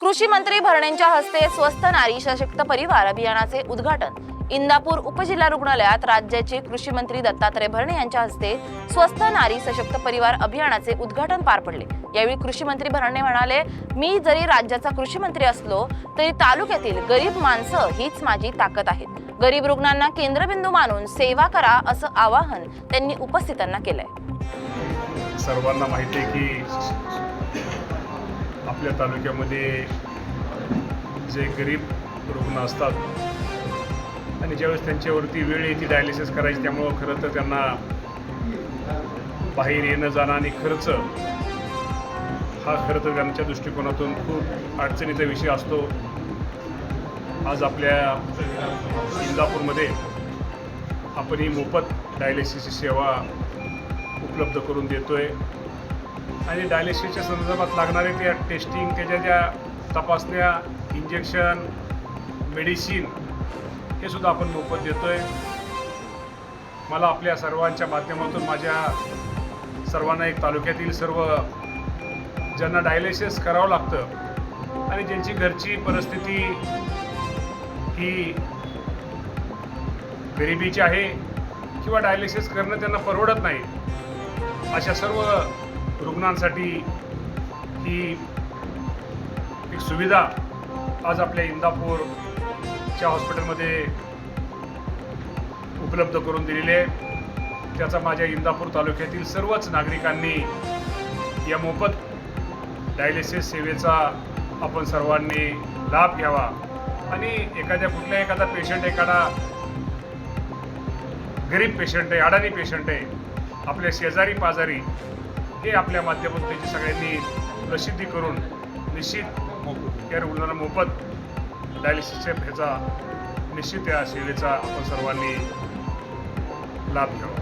कृषी मंत्री भरणेंच्या हस्ते स्वस्थ नारी सशक्त परिवार अभियानाचे उद्घाटन. इंदापूर उपजिल्हा रुग्णालयात राज्याचे कृषी मंत्री दत्तात्रय भरणे यांच्या हस्ते स्वस्थ नारी सशक्त परिवार अभियानाचे उद्घाटन पार पडले. यावेळी कृषी मंत्री भरणे म्हणाले मी जरी राज्याचा कृषी मंत्री असलो तरी तालुक्यातील गरीब माणसं हीच माझी ताकद आहेत. गरीब रुग्णांना केंद्रबिंदू मानून सेवा करा असं आवाहन त्यांनी उपस्थितांना केलंय. सर्वांना माहिती की आपल्या तालुक्यामध्ये जे गरीब रुग्ण असतात आणि ज्यावेळेस त्यांच्यावरती वेळ येते डायलिसिस करायची त्यामुळं खरं तर त्यांना बाहेर येणं जाणं आणि खर्च हा खरं तर त्यांच्या दृष्टिकोनातून खूप अडचणीचा विषय असतो. आज आपल्या इंदापूरमध्ये आपण ही मोफत डायलिसिसची सेवा उपलब्ध करून देतो आहे आणि डायलिसिसच्या संदर्भात लागणारे त्या टेस्टिंग त्याच्या ज्या तपासण्या इंजेक्शन मेडिसिन हे सुद्धा आपण मोफत देतोय. मला आपल्या सर्वांच्या माध्यमातून माझ्या सर्वांना एक तालुक्यातील सर्व ज्यांना डायलिसिस करावं लागतं आणि ज्यांची घरची परिस्थिती ही गरिबीची आहे किंवा डायलिसिस करणं त्यांना परवडत नाही अशा सर्व रुग्णांसाठी ही एक सुविधा आज आपल्या इंदापूरच्या हॉस्पिटलमध्ये उपलब्ध करून दिलेली आहे. त्याचा माझ्या इंदापूर तालुक्यातील सर्वच नागरिकांनी या मोफत डायलिसिस सेवेचा आपण सर्वांनी लाभ घ्यावा. आणि एखाद्या कुठल्या एखादा पेशंट एखादा गरीब पेशंट आहे अडाणी पेशंट आहे आपल्या शेजारी पाजारी हे आपल्या माध्यमातून त्याची सगळ्यांनी प्रसिद्धी करून निश्चित या रुग्णांना मोफत डायलिसिसच्या ह्याचा निश्चित या सेवेचा आपण सर्वांनी लाभ घ्यावा.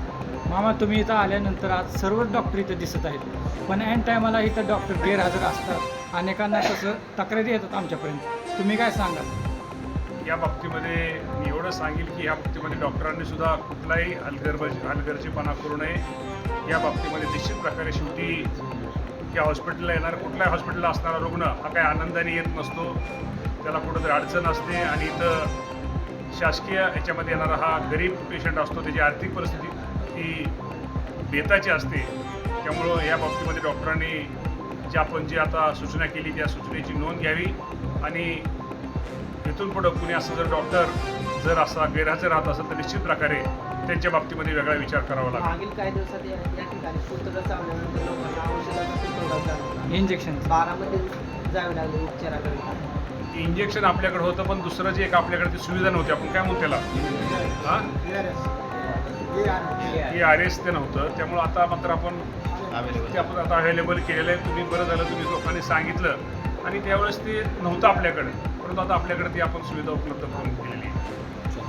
मामा तुम्ही इथं आल्यानंतर आज सर्वच डॉक्टर इथं दिसत आहेत. पण ऐन टायमाला इथं डॉक्टर गैरहजर असतात. अनेकांना कसं तक्रारी येतात आमच्यापर्यंत. तुम्ही काय सांगाल? या बाबतीमध्ये मी एवढं सांगेल की या बाबतीमध्ये डॉक्टरांनी सुद्धा कुठलाही हलगर्बज हलगर्जीपणा करू नये. या बाबतीमध्ये निश्चित प्रकारे शेवटी या हॉस्पिटलला येणार कुठल्याही हॉस्पिटलला असणारा रुग्ण हा काही आनंदाने येत नसतो. त्याला कुठंतरी अडचण असते आणि इथं शासकीय याच्यामध्ये येणारा हा गरीब पेशंट असतो त्याची आर्थिक परिस्थिती ही बेताची असते. त्यामुळं या बाबतीमध्ये डॉक्टरांनी जी आपण जी आता सूचना केली त्या सूचनेची नोंद घ्यावी आणि इथून पुढं कुणी असं जर डॉक्टर जर असा गैरहजर राहत असेल तर निश्चित प्रकारे त्यांच्या बाबतीमध्ये वेगळा विचार करावा जाणवला इंजेक्शन बारामध्ये जावे लागले उपचाराकरिता. इंजेक्शन आपल्याकडे होतं पण दुसरं जे एक आपल्याकडे ती सुविधा नव्हती. आपण काय म्हणतो त्याला? हां? हे आर एस ते नव्हतं. त्यामुळं आता मात्र आपण ते आपण आता अवेलेबल केलेलं आहे. तुम्ही बरं झालं तुम्ही लोकांनी सांगितलं. आणि त्यावेळेस ते नव्हतं आपल्याकडे. परंतु आता आपल्याकडे ती आपण सुविधा उपलब्ध करून दिलेली आहे.